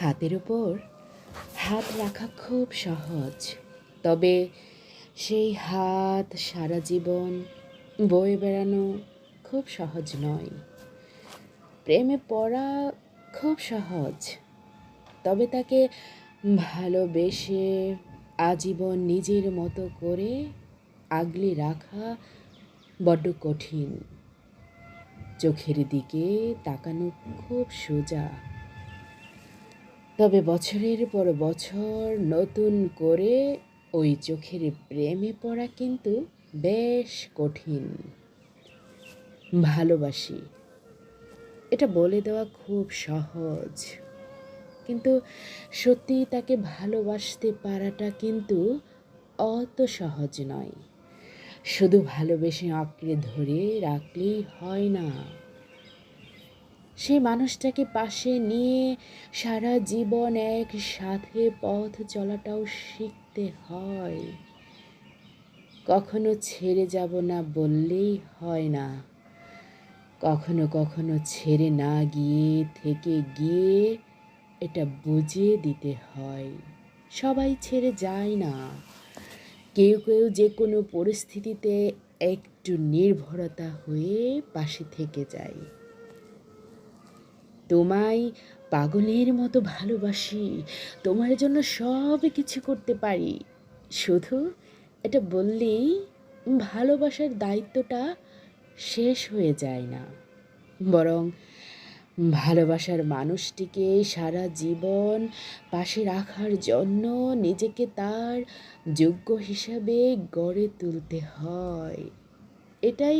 হাতের ওপর হাত রাখা খুব সহজ। তবে সেই হাত সারা জীবন বয়ে বেড়ানো খুব সহজ নয়। প্রেমে পড়া খুব সহজ। তবে তাকে ভালোবেসে আজীবন নিজের মতো করে আগলে রাখা বড্ড কঠিন। চোখের দিকে তাকানো খুব সোজা। তবে বছরের পর বছর নতুন করে ওই চোখের প্রেমে পড়া কিন্তু বেশ কঠিন। ভালোবাসি। এটা বলে দেওয়া খুব সহজ। কিন্তু সত্যি তাকে ভালোবাসতে পারাটা কিন্তু অত সহজ নয়। শুধু ভালোবেসে আঁকড়ে ধরে রাখলেই হয় না। সেই মানুষটাকে পাশে নিয়ে সারা জীবন এক সাথে পথ চলাটাও শিখতে হয়। কখনো ছেড়ে যাব না বললেই হয় না। কখনো কখনো ছেড়ে না গিয়ে থেকে গিয়ে এটা বুঝিয়ে দিতে হয়। সবাই ছেড়ে যায় না। কেউ কেউ যে কোনো পরিস্থিতিতে একটু নির্ভরতা হয়ে পাশে থেকে যায়। তোমায় পাগলের মতো ভালোবাসি। তোমার জন্য সব কিছু করতে পারি। শুধু এটা বললেই ভালোবাসার দায়িত্বটা শেষ হয়ে যায় না। বরং ভালোবাসার মানুষটিকে সারা জীবন পাশে রাখার জন্য নিজেকে তার যোগ্য হিসাবে গড়ে তুলতে হয়। এটাই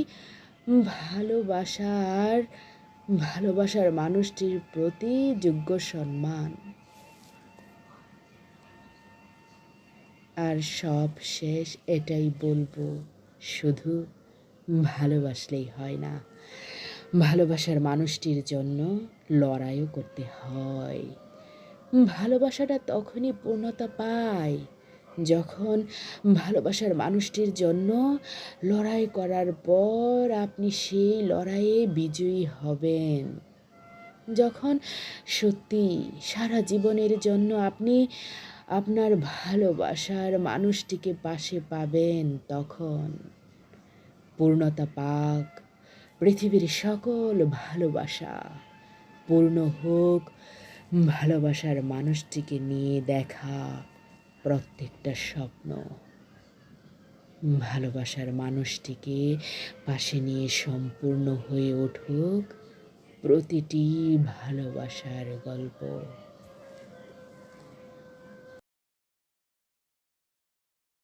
ভালোবাসার ভালোবাসার মানুষটির প্রতি যোগ্য সম্মান। আর সব শেষ, এটাই বলব, শুধু ভালোবাসলেই হয় না। ভালোবাসার মানুষটির জন্য লড়াইও করতে হয়। ভালোবাসাটা তখনই পূর্ণতা পায় যখন ভালোবাসার মানুষটির জন্য লড়াই করার পর আপনি সেই লড়াইয়ে বিজয়ী হবেন। যখন সত্যি সারা জীবনের জন্য আপনি আপনার ভালোবাসার মানুষটিকে পাশে পাবেন, তখন পূর্ণতা পাক, পৃথিবীর সকল ভালোবাসা পূর্ণ হোক, ভালোবাসার মানুষটিকে নিয়ে দেখা। প্রত্যেকটা স্বপ্ন। ভালোবাসার মানুষটিকে পাশে নিয়ে সম্পূর্ণ হয়ে উঠুক প্রতিটি ভালোবাসার গল্প।